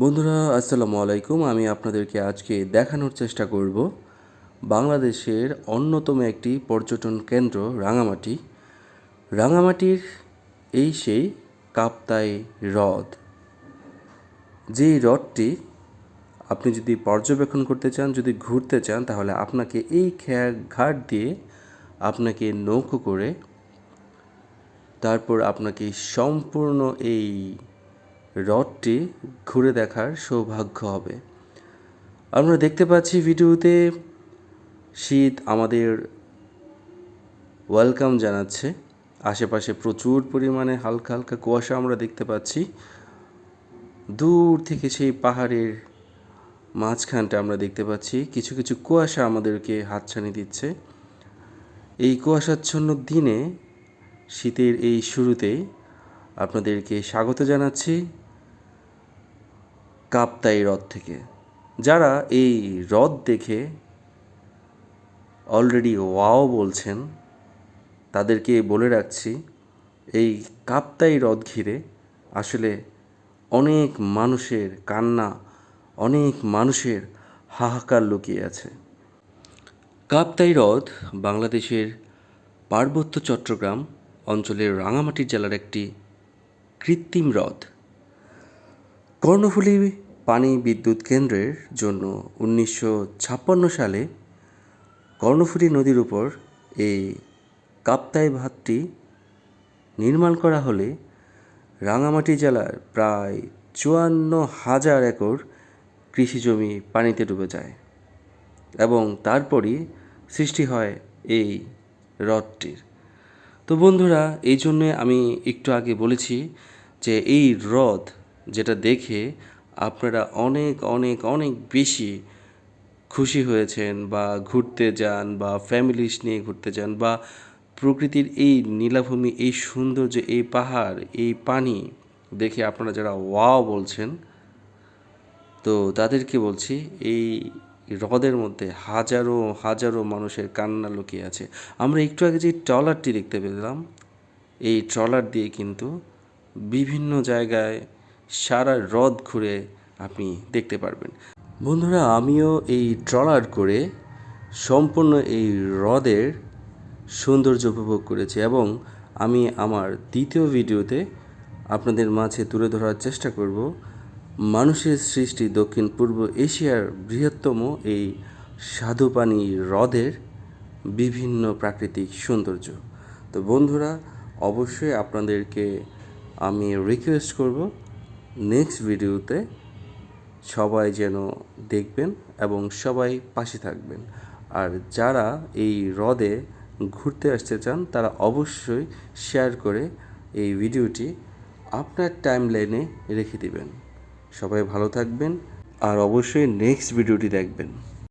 বন্ধুরা, আসসালামু আলাইকুম। আমি আপনাদেরকে আজকে দেখানোর চেষ্টা করব বাংলাদেশের অন্যতম একটি পর্যটন কেন্দ্র, রাঙামাটি। রাঙামাটির এই সেই কাপ্তাই হ্রদ। যেই হ্রদটি আপনি যদি পর্যবেক্ষণ করতে চান, যদি ঘুরতে চান, তাহলে আপনাকে এই ঘাট দিয়ে আপনাকে নৌকো করে তারপর আপনাকে সম্পূর্ণ এই হ্রদটি ঘুরে দেখার সৌভাগ্য হবে। আমরা দেখতে পাচ্ছি ভিডিওতে শীত আমাদের ওয়েলকাম জানাচ্ছে। আশেপাশে প্রচুর পরিমাণে হালকা হালকা কুয়াশা আমরা দেখতে পাচ্ছি। দূর থেকে সেই পাহাড়ের মাঝখানটা আমরা দেখতে পাচ্ছি। কিছু কিছু কুয়াশা আমাদেরকে হাতছানি দিচ্ছে। এই কুয়াশাচ্ছন্ন দিনে শীতের এই শুরুতেই আপনাদেরকে স্বাগত জানাচ্ছি। কাপ্তাই হ্রদ থেকে। যারা এই হ্রদ দেখে অলরেডি ওয়াও বলছেন, তাদেরকে বলে রাখছি, এই কাপ্তাই হ্রদ ঘিরে আসলে অনেক মানুষের কান্না, অনেক মানুষের হাহাকার লুকিয়ে আছে। কাপ্তাই হ্রদ বাংলাদেশের পার্বত্য চট্টগ্রাম অঞ্চলের রাঙামাটি জেলার একটি কৃত্রিম হ্রদ। কর্ণফুলী পানি বিদ্যুৎ কেন্দ্রের জন্য উনিশশো ছাপ্পান্ন সালে কর্ণফুলী নদীর উপর এই কাপ্তাই ভাতটি নির্মাণ করা হলে রাঙামাটি জেলার প্রায় চুয়ান্ন হাজার একর কৃষি জমি পানিতে ডুবে যায় এবং তারপরই সৃষ্টি হয় এই হ্রদটির। তো বন্ধুরা, এই জন্যে আমি একটু আগে বলেছি যে এই হ্রদ যেটা দেখে আপনারা অনেক অনেক অনেক বেশি খুশি হয়েছেন বা ঘুরতে যান বা ফ্যামিলিস নিয়ে ঘুরতে যান বা প্রকৃতির এই নীলাভূমি, এই সৌন্দর্য, এই পাহাড়, এই পানি দেখে আপনারা যারা ওয়াও বলছেন, তো তাদেরকে বলছি এই হ্রদের মধ্যে হাজারো হাজারো মানুষের কান্না লুকিয়ে আছে। আমরা একটু আগে যে ট্রলারটি দেখতে পেলাম, এই ট্রলার দিয়ে কিন্তু বিভিন্ন জায়গায় সারা হ্রদ ঘুরে আপনি দেখতে পারবেন। বন্ধুরা, আমিও এই ট্রলার করে সম্পূর্ণ এই হ্রদের সৌন্দর্য উপভোগ করেছি এবং আমি আমার দ্বিতীয় ভিডিওতে আপনাদের মাঝে তুলে ধরার চেষ্টা করব মানুষের সৃষ্টি দক্ষিণ পূর্ব এশিয়ার বৃহত্তম এই স্বাদুপানি হ্রদের বিভিন্ন প্রাকৃতিক সৌন্দর্য। তো বন্ধুরা, অবশ্যই আপনাদেরকে আমি রিকোয়েস্ট করব নেক্সট ভিডিওতে সবাই যেন দেখবেন এবং সবাই পাশে থাকবেন। আর যারা এই হ্রদে ঘুরতে আসতে চান, তারা অবশ্যই শেয়ার করে এই ভিডিওটি আপনার টাইম লাইনে রেখে দিবেন। সবাই ভালো থাকবেন, আর অবশ্যই নেক্সট ভিডিওটি দেখবেন।